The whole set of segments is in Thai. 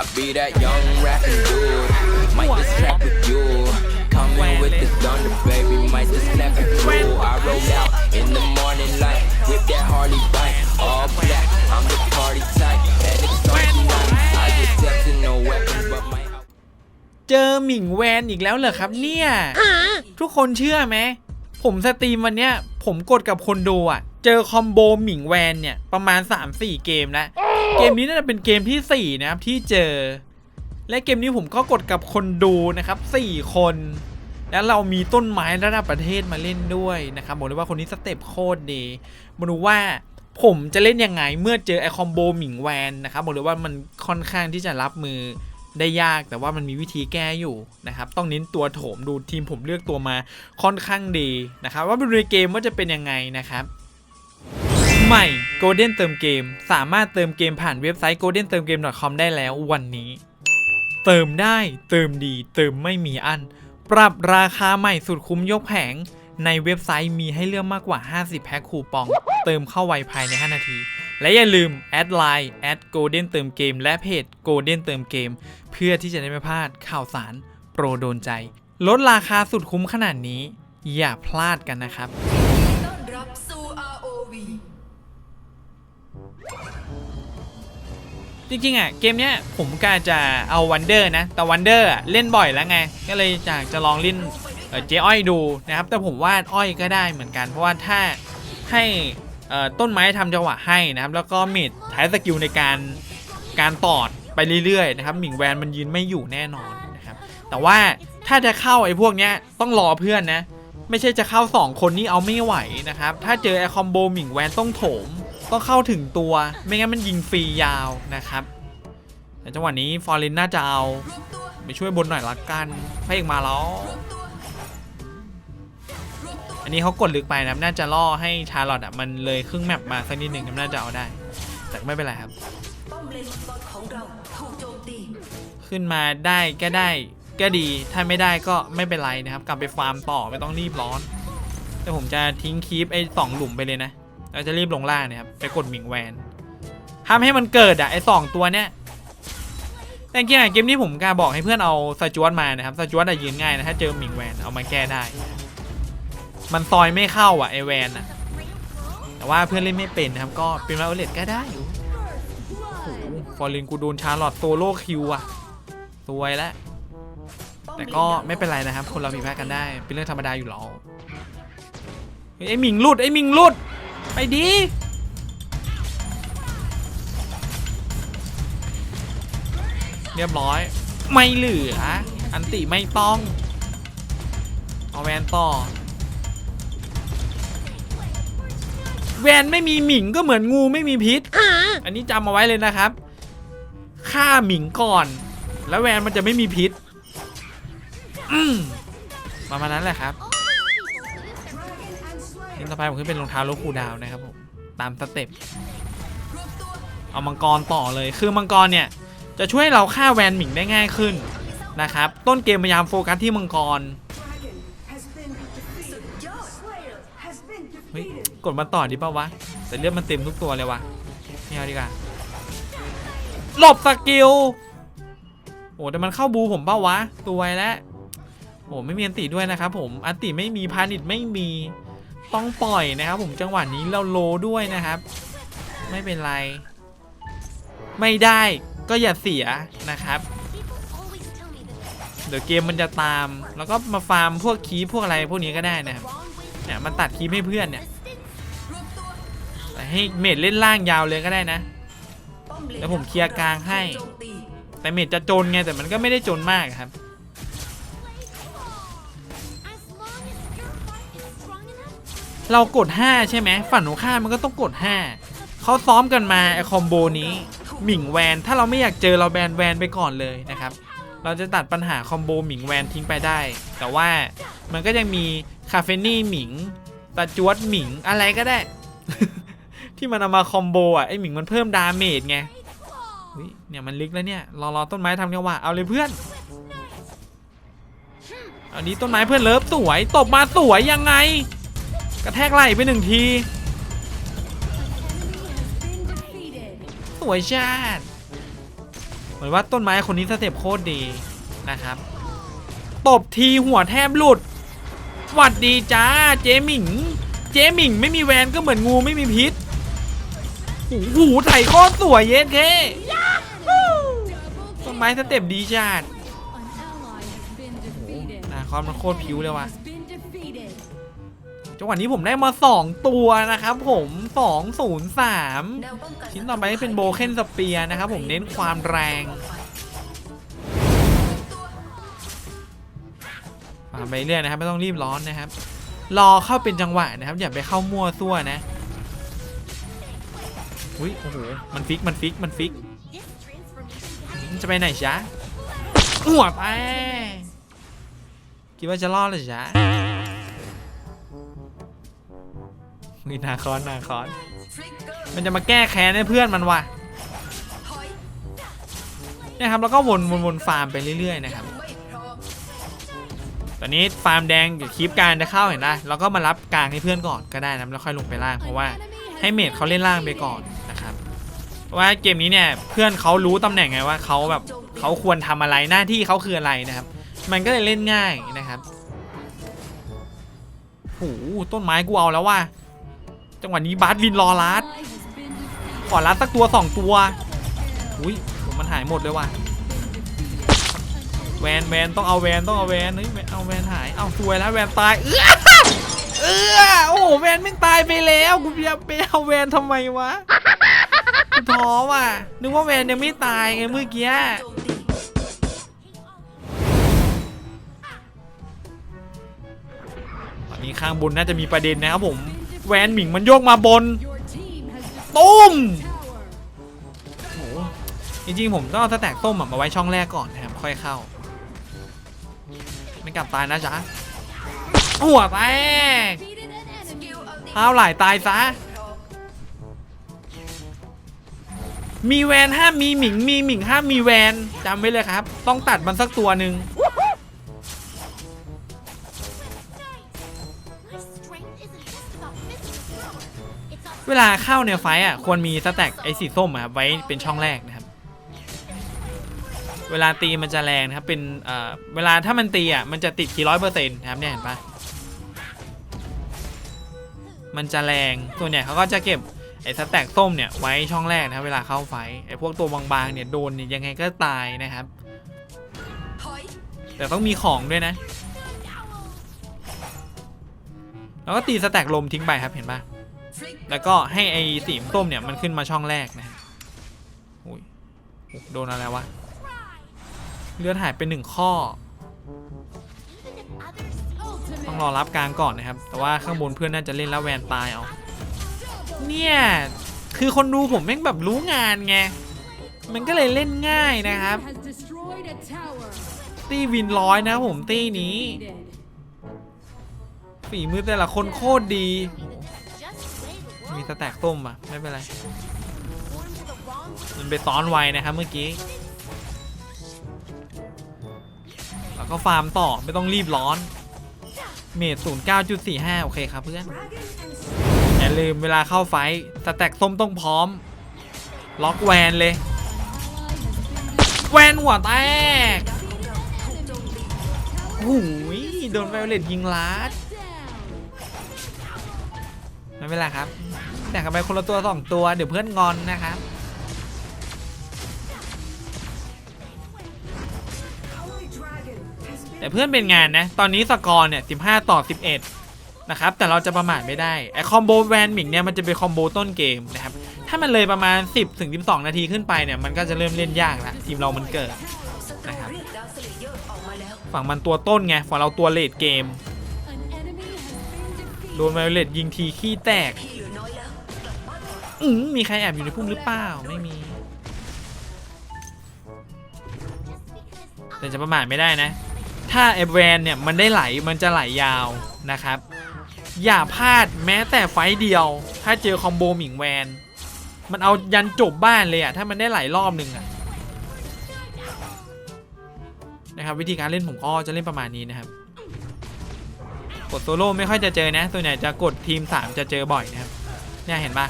I be that young rapping dude. Might just trap with you. Coming with the thunder, baby. Might just snap it through. I roll out in the morning light with that Harley bike. All black, I'm the party type. And it's on tonight. I just stepped in no weapons, but my เจอหมิงแวนอีกแล้วเหรอครับเนี่ย ทุกคนเชื่อไหม ผมสตรีมวันเนี้ย ผมกดกับคนดูอะ เจอคอมโบหมิงแวนเนี่ย ประมาณ 3-4 เกมแล้ว เกมนี้น่าจะเป็นเกมที่ 4 นะครับ ที่เจอ และเกมนี้ผมก็กดกับคนดูนะครับ 4 คน แล้วเรามีต้นไม้ระดับประเทศมาเล่นด้วยนะครับบอกเลยว่าคนนี้สเต็ปโคตรดีมาดูว่าผมจะเล่นยังไงเมื่อเจอไอคอมโบหมิงแวนนะครับบอกเลยว่ามันค่อนข้างที่จะรับมือ ได้ยากแต่ว่ามันมีวิธีแก้อยู่นะครับ ต้องเน้นตัวโถมดูทีมผมเลือกตัวมาค่อนข้างดีนะครับ ว่าเป็นในเกมว่าจะเป็นยังไงนะครับใหม่ Golden เติมเกม สามารถเติมเกมผ่านเว็บไซต์ golden เติมเกม .com ได้แล้ววันนี้ เติมได้เติมดี เติมไม่มีอัน ปรับราคาใหม่สุดคุ้มยกแผง ในเว็บไซต์มีให้เลือกมากกว่า 50 แพ็คคูปอง เติมเข้าไวภายใน 5 นาที และอย่าลืมแอดไลน์แอด golden เติมเกม และเพจ golden เติมเกม เพื่อที่จะได้ไม่พลาดข่าวสารโปรโดนใจ ลดราคาสุดคุ้มขนาดนี้ อย่าพลาดกันนะครับ ต้อนรับสู่ ROV จริงๆอะเกมเนี้ยผมก็จะเอาวันเดอร์นะ แต่วันเดอร์เล่นบ่อยแล้วไง ก็เลยอยากจะลองเล่นเอ่อเจ๊อ้อยดูนะครับ แต่ผมว่าอ้อยก็ได้เหมือนกัน เพราะว่าถ้าให้เอ่อ ต้นไม้ทำจังหวะให้นะครับ แล้วก็เมดใช้สกิลในการการตอดไปเรื่อยๆนะครับหมิงแวนมันยืนไม่อยู่แน่นอนนะครับ แต่ว่าถ้าจะเข้าไอ้พวกเนี้ยต้องรอเพื่อนนะไม่ใช่จะเข้า 2 คนนี่เอาไม่ไหวนะครับ ถ้าเจอไอคอมโบหมิงแวนต้องโถม ต้องเข้าถึงตัว ไม่งั้นมันยิงฟรียาวนะครับแต่จังหวะนี้ฟอร์เรนน่าจะเอาไปช่วยบนหน่อยละกันพระเอกมาแล้ว นนี้เขากดลึกไปนะน่าจะล่อให้ชาร์ลอตอะมันเลยครึ่งแมปมาสักนิดหนึ่งน่าจะเอาได้ แต่ไม่เป็นไรครับ ขึ้นมาได้ก็ได้ก็ดีถ้าไม่ได้ก็ไม่เป็นไรนะครับ กลับไปฟาร์มต่อไม่ต้องรีบร้อน แต่ผมจะทิ้งคีปไอ้สองหลุมไปเลยนะเราจะรีบลงล่างนะครับไปกดหมิงแวนทำให้มันเกิดอะไอ้สองตัวเนี้ยแต่จริงๆอะเกมนี้ผมกล้าบอกให้เพื่อนเอาสจวตมานะครับสจวตอะยืนง่ายนะถ้าเจอหมิงแวนเอามาแก้ได้ มันซอยไม่เข้าอะไอแวนอะแต่ว่าเพื่อนเล่นไม่เป็นนะครับ ก็เป็นมาโอเลตก็ได้อยู่โอ้โหฟอร์เรนกูโดนชาร์ลอตโซโลคิวอะสวยแล้วแต่ก็ไม่เป็นไรนะครับ คนเราผิดพลาดกันได้ เป็นเรื่องธรรมดาอยู่แล้วเฮ้ยไอหมิงลุดไอหมิงลุด ไปดีเรียบร้อย ไม่เหลือ อันติไม่ต้อง เอาแวนต่อ แวนไม่มีหมิงก็เหมือนงูไม่มีพิษ อันนี้จำเอาไว้เลยนะครับฆ่าหมิงก่อน แล้วแวนมันจะไม่มีพิษอืมประมาณนั้นแหละครับทีต่อไปผมขึ้นเป็นรองเท้าโลคูลดาวน์นะครับผมตามสเต็ปเอามังกรต่อเลยคือมังกรเนี่ย จะช่วยเราฆ่าแวนหมิงได้ง่ายขึ้นนะครับ ต้นเกมพยายามโฟกัสที่มังกรเฮ้ย กดมาต่อดีป่าวะ แต่เลือดมันเต็มทุกตัวเลยวะไม่เอาดีกว่าหลบสกิลโอ้แต่มันเข้าบูผมเป้าวะ ตัวไวแล้วโอ้ไม่มีอันติด้วยนะครับผมอันติไม่มีพานิชไม่มีต้องปล่อยนะครับผมจังหวะนี้เราโลด้วยนะครับ ไม่เป็นไร ไม่ได้ก็อย่าเสียนะครับ เดี๋ยวเกมมันจะตาม แล้วก็มาฟาร์มพวกคีพวกอะไรพวกนี้ก็ได้นะครับเนี่ยมันตัดคีให้เพื่อนเนี่ย ให้เมดเล่นล่างยาวเลยก็ได้นะ แล้วผมเคลียร์กลางให้ แต่เมดจะจนไงแต่มันก็ไม่ได้จนมากครับ เรากด 5 ใช่ไหมฝั่งหนูข้ามมันก็ต้องกด 5เขาซ้อมกันมาไอคอมโบนี้หมิงแวนถ้าเราไม่อยากเจอเราแบนแวนไปก่อนเลยนะครับเราจะตัดปัญหาคอมโบหมิงแวนทิ้งไปได้ แต่ว่ามันก็ยังมีคาเฟนี่หมิงตาจวดหมิงอะไรก็ได้ ที่มันเอามาคอมโบอะไอหมิงมันเพิ่มดาเมจไงเฮ้ยเนี่ยมันลึกแล้วเนี่ยรอรอต้นไม้ทำจังหวะเอาเลยเพื่อนอันนี้ต้นไม้เพื่อนเลิฟสวยตบมาสวยยังไง กระแทกไหล่ไปหนึ่งทีสวยชาติเหมือนว่าต้นไม้คนนี้สเต็ปโคตรดีนะครับตบทีหัวแทบหลุดหวัดดีจ้าเจหมิง เจหมิงไม่มีแวนก็เหมือนงูไม่มีพิษ โอ้โหไถ่โคตรสวยเย็นเคต้นไม้สเต็ปดีจัด An ally has been defeated. นาคอนมันโคตรผิวเลยว่ะ Has been defeated. จังหวะนี้ผมได้มา 2 ตัวนะครับผม203แนวป้องกันชิ้นต่อไปเป็นโบเคนสเปียร์นะครับผมเน้นความแรงมาไปเรื่อยนะครับ ไม่ต้องรีบร้อนนะครับ รอเข้าเป็นจังหวะนะครับ อย่าไปเข้ามั่วซั่วนะ อุ้ยโอ้โหมันฟิกมันฟิกมันฟิกจะไปไหนจ๊ะหัวไปคิดว่าจะรอดเลยจ๊ะมีนาคอนนาคอน มันจะมาแก้แค้นให้เพื่อนมันว่ะนี่ยครับแล้วก็วนวนวนฟาร์มไปเรื่อยๆนะครับตอนนี้ฟาร์มแดงเดี๋ยวคลิปการจะเข้าเห็นนะแล้วก็มารับกลางให้เพื่อนก่อนก็ได้นะแล้วค่อยลงไปล่างเพราะว่าให้เมดเขาเล่นล่างไปก่อน ว่าเกมนี้เนี่ยเพื่อนเขารู้ตำแหน่งไงว่าเขาแบบเขาควรทำอะไรหน้าที่เขาคืออะไรนะครับ มันก็เลยเล่นง่ายนะครับโอ้โหต้นไม้กูเอาแล้วว่ะจังหวะนี้บาสวินรอลัดขอรัดสักตัวสองตัวอุ้ยผมมันหายหมดเลยว่ะแวนแวนต้องเอาแวนต้องเอาแวนเฮ้ยเอาแวนหายเอาซวยแล้วแวนตายเออเออโอ้โหแวนไม่ตายไปแล้วกูจะไปเอาแวนทำไมวะ ท้อว่ะ นึกว่าแวนยังไม่ตายไงเมื่อกี้ ตอนนี้ข้างบนน่าจะมีประเด็นนะครับผม แวนหมิงมันโยกมาบน ตุ้มโหจริงๆผมต้องเอาสแต็กส้มมาไว้ช่องแรกก่อนนะครับค่อยเข้า ไม่กลับตายนะจ๊ะหัวแตกเท้าหลายตายซะ มีแวนห้ามมีหมิงมีหมิงห้ามมีแวนจำไว้เลยครับ ต้องตัดมันสักตัวหนึ่งเวลาเข้าในไฟอะควรมีสแต็กไอสีส้มครับไว้เป็นช่องแรกนะครับ เวลาตีมันจะแรงนะครับเป็นเอ่อเวลาถ้ามันตีอะมันจะติดกี่ร้อยเปอร์เซ็นต์นะครับเนี่ยเห็นปะมันจะแรงส่วนใหญ่เขาก็จะเก็บ ไอ้สแต็กส้มเนี่ยไว้ช่องแรกนะเวลาเข้าไฟไอ้พวกตัวบางๆเนี่ยโดนเนี่ยยังไงก็ตายนะครับ แต่ต้องมีของด้วยนะ แล้วก็ตีสแต็กลมทิ้งไปครับเห็นปะแล้วก็ให้ไอ้สีส้มเนี่ยมันขึ้นมาช่องแรกนะฮะอุ้ยโดนอะไรวะเลือดหายไปหนึ่งข้อ ต้องรอรับกลางก่อนนะครับ แต่ว่าข้างบนเพื่อนน่าจะเล่นแล้วแวนตายเอา เนี่ย คือคนดูผมแม่งแบบรู้งานไง มันก็เลยเล่นง่ายนะครับ ตีวินร้อยนะผมตีนี้ ฝีมือแต่ละคนโคตรดี มีสแตกส้มอะ ไม่เป็นไร มันไปซ้อนไวนะครับเมื่อกี้ แล้วก็ฟาร์มต่อไม่ต้องรีบร้อน เมด09.45โอเคครับเพื่อน ลืมเวลาเข้าไฟสแต็กส้มต้องพร้อม ล็อกแวนเลย แวนหัวแตกโอ้โหโดนไวโอเลตยิงลัดไม่เป็นไรครับแบ่งกันไปคนละตัวสองตัว เดี๋ยวเพื่อนงอนนะครับแต่เพื่อนเป็นงานนะ ตอนนี้สกอร์เนี่ย 15 ต่อ 11 นะครับแต่เราจะประมาทไม่ได้ไอคอมโบแวนหมิงเนี่ยมันจะเป็นคอมโบต้นเกมนะครับถ้ามันเลยประมาณ 10ถึง12 นาทีขึ้นไปเนี่ยมันก็จะเริ่มเล่นยากละทีมเรามันเกิดนะครับฝั่งมันตัวต้นไงฝั่งเราตัวเลดเกมโดนไวโอเลตยิงทีขี้แตกอืมมีใครแอบอยู่ในพุ่มหรือเปล่าไม่มีแต่จะประมาทไม่ได้นะ ถ้าเอแวนเนี่ยมันได้ไหลมันจะไหลยาวนะครับ อย่าพลาดแม้แต่ไฟเดียว ถ้าเจอคอมโบหมิงแวน มันเอายันจบบ้านเลยอะถ้ามันได้หลายรอบหนึ่งอะนะครับวิธีการเล่นผมก็จะเล่นประมาณนี้นะครับ กดโซโล่ไม่ค่อยจะเจอนะตัวไหนจะกดทีม 3 จะเจอบ่อยนะครับ เนี่ยเห็นปะ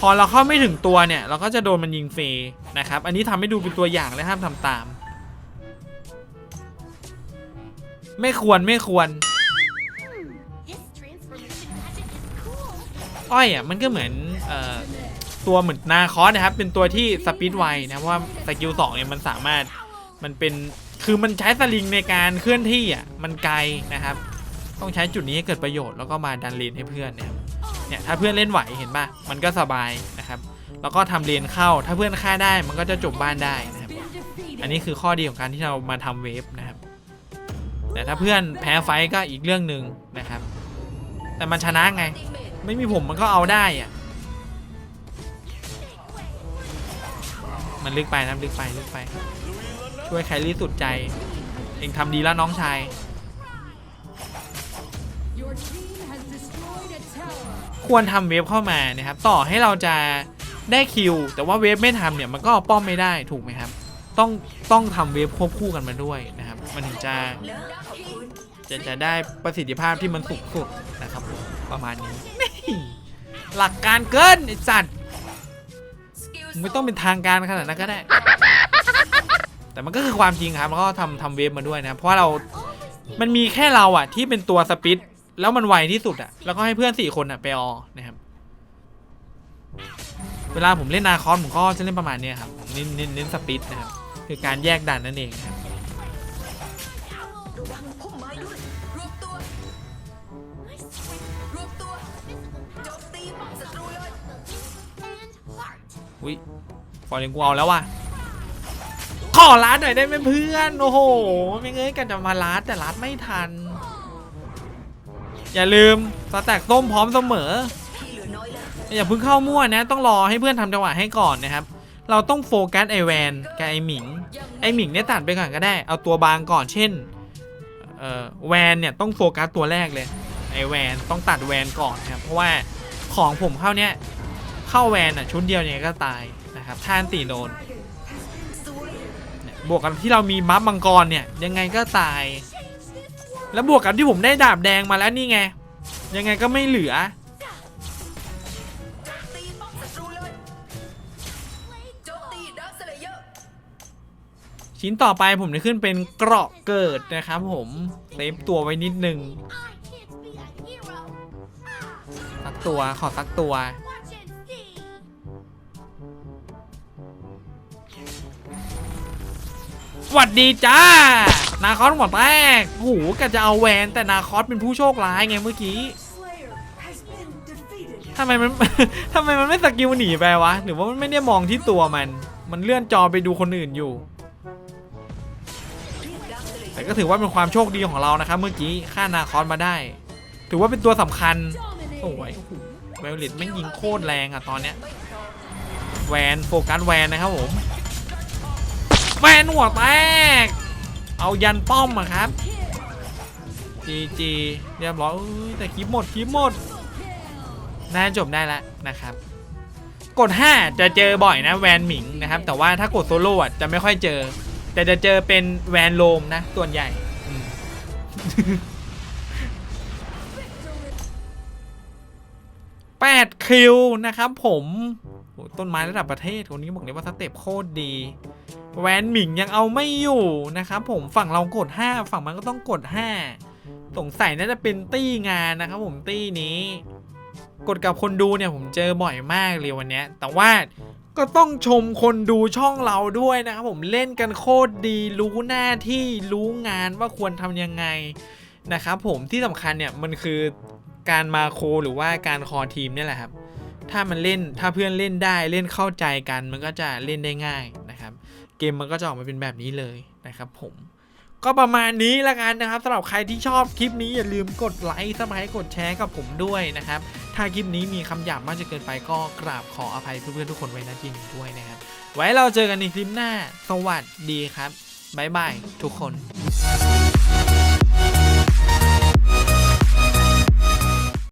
คอเราเข้าไม่ถึงตัวเนี่ย เราก็จะโดนมันยิงฟรีนะครับ อันนี้ทำให้ดูเป็นตัวอย่างและห้ามทำตาม ไม่ควรไม่ควร อ้อยอะมันก็เหมือนออตัวเหมือนนาคอสนะครับ เป็นตัวที่สปีดไวนะว่าสกิลสองเนี่ยมันสามารถมันเป็นคือมันใช้สลิงในการเคลื่อนที่อะมันไกลนะครับ ต้องใช้จุดนี้ให้เกิดประโยชน์แล้วก็มาดันเลนให้เพื่อนนะครับเนี่ยถ้าเพื่อนเล่นไหวเห็นป่ะมันก็สบายนะครับ แล้วก็ทำเลนเข้าถ้าเพื่อนฆ่าได้มันก็จะจบบ้านได้นะครับ อันนี้คือข้อดีของการที่เรามาทำเวฟนะครับ แต่ถ้าเพื่อนแพ้ไฟก็อีกเรื่องหนึ่งนะครับ แต่มันชนะไง ไม่มีผมมันก็เอาได้อะมันลึกไปนะลึกไปลึกไป ช่วยใครรีสุดใจ เองทำดีแล้วน้องชาย ควรทำเวฟเข้ามานะครับ ต่อให้เราจะได้คิว แต่ว่าเวฟไม่ทำเนี่ยมันก็ป้อมไม่ได้ถูกไหมครับ ต้องต้องทำเวฟควบคู่กันมาด้วยนะครับ มันถึงจะจะจะได้ประสิทธิภาพที่มันสูงสุดนะครับผมประมาณนี้ หลักการเกินไอสัตว์สกิลไม่ต้องเป็นทางการขนาดนั้นก็ได้ แต่มันก็คือความจริงครับแล้วก็ทำทำเวฟมาด้วยนะครับเพราะว่าเรา มันมีแค่เราอะที่เป็นตัวสปิดแล้วมันไวที่สุดอะแล้วก็ให้เพื่อนสี่คนอะไปออนะครับเวลาผมเล่นนาคอนผมก็จะเล่นประมาณเนี้ยครับเน้นเน้นเน้นสปิดนะครับคือการแยกดันนั่นเองนะครับ อุ้ยฟอร์เรนกูเอาแล้วว่ะขอร้านหน่อยได้ไหมเพื่อนโอ้โหไม่เงยกันจะมาร้านแต่ร้านไม่ทัน อย่าลืมสแต็กส้มพร้อมเสมอ อย่าเพิ่งเข้ามั่วนะ ต้องรอให้เพื่อนทำจังหวะให้ก่อนนะครับ เราต้องโฟกัสไอแวนกับไอหมิง ไอหมิงเนี่ยตัดไปก่อนก็ได้ เอาตัวบางก่อนเช่นเอ่อแวนเนี่ยต้องโฟกัสตัวแรกเลยไอแวนต้องตัดแวนก่อนนะครับเพราะว่าของผมเข้าเนี่ย เข้าแวนอะชุดเดียวเนี่ยก็ตายนะครับท่านตีโดนเนี่ยบวกกับที่เรามีมัฟมังกรเนี่ยยังไงก็ตาย แล้วบวกกับที่ผมได้ดาบแดงมาแล้วนี่ไง ยังไงก็ไม่เหลือ ชิ้นต่อไปผมจะขึ้นเป็นเกราะเกิดนะครับผมเซฟตัวไว้นิดนึงสักตัวขอสักตัว วัสดีจ้า นาคอสหัวแตกโอ้โหกะจะเอาแวนแต่นาคอสเป็นผู้โชคร้ายไงเมื่อกี้ทำไมมันทำไมมันไม่สกิลหนีไปวะ หรือว่ามันไม่ได้มองที่ตัวมัน มันเลื่อนจอไปดูคนอื่นอยู่ แต่ก็ถือว่าเป็นความโชคดีของเรานะครับ เมื่อกี้ฆ่านาคอสมาได้ ถือว่าเป็นตัวสำคัญโอ้โหไวโอเลตแม่งยิงโคตรแรงอะตอนเนี้ยแวนโฟกัสแวนนะครับผม แวนหัวแตก เอายันป้อมอะครับจีจีเรียบร้อยแต่คลิปหมดคลิปหมดน่าจบได้แล้วนะครับ กด 5 จะเจอบ่อยนะแวนหมิงนะครับ แต่ว่าถ้ากดโซโล่จะไม่ค่อยเจอ แต่จะเจอเป็นแวนโลมนะส่วนใหญ่อืมแปดคิวนะครับผม โหต้นไม้ระดับประเทศคนนี้บอกเลยว่าสเต็ปโคตรดี แวนหมิงยังเอาไม่อยู่นะครับผมฝั่งเรากด 5 ฝั่งมันก็ต้องกด 5 สงสัยน่าจะเป็นตี้งานนะครับผมตี้นี้กดกับคนดูเนี่ยผมเจอบ่อยมากเลยวันนี้แต่ว่าก็ต้องชมคนดูช่องเราด้วยนะครับผมเล่นกันโคตรดีรู้หน้าที่รู้งานว่าควรทำยังไงนะครับผมที่สำคัญเนี่ยมันคือการมาโคหรือว่าการคอทีมเนี่ยแหละครับ ถ้ามันเล่นถ้าเพื่อนเล่นได้เล่นเข้าใจกัน มันก็จะเล่นได้ง่ายนะครับ เกมมันก็จะออกมาเป็นแบบนี้เลยนะครับ ผมก็ประมาณนี้ละกันนะครับสำหรับใครที่ชอบคลิปนี้อย่าลืมกดไลค์สมัยกดแชร์กับผมด้วยนะครับ ถ้าคลิปนี้มีคำหยาบมากจนเกินไปก็กราบขออภัยเพื่อนๆทุกคนไว้ณที่นี้ด้วยนะครับ ไว้เราเจอกันในคลิปหน้า สวัสดีครับบ๊ายบายทุกคน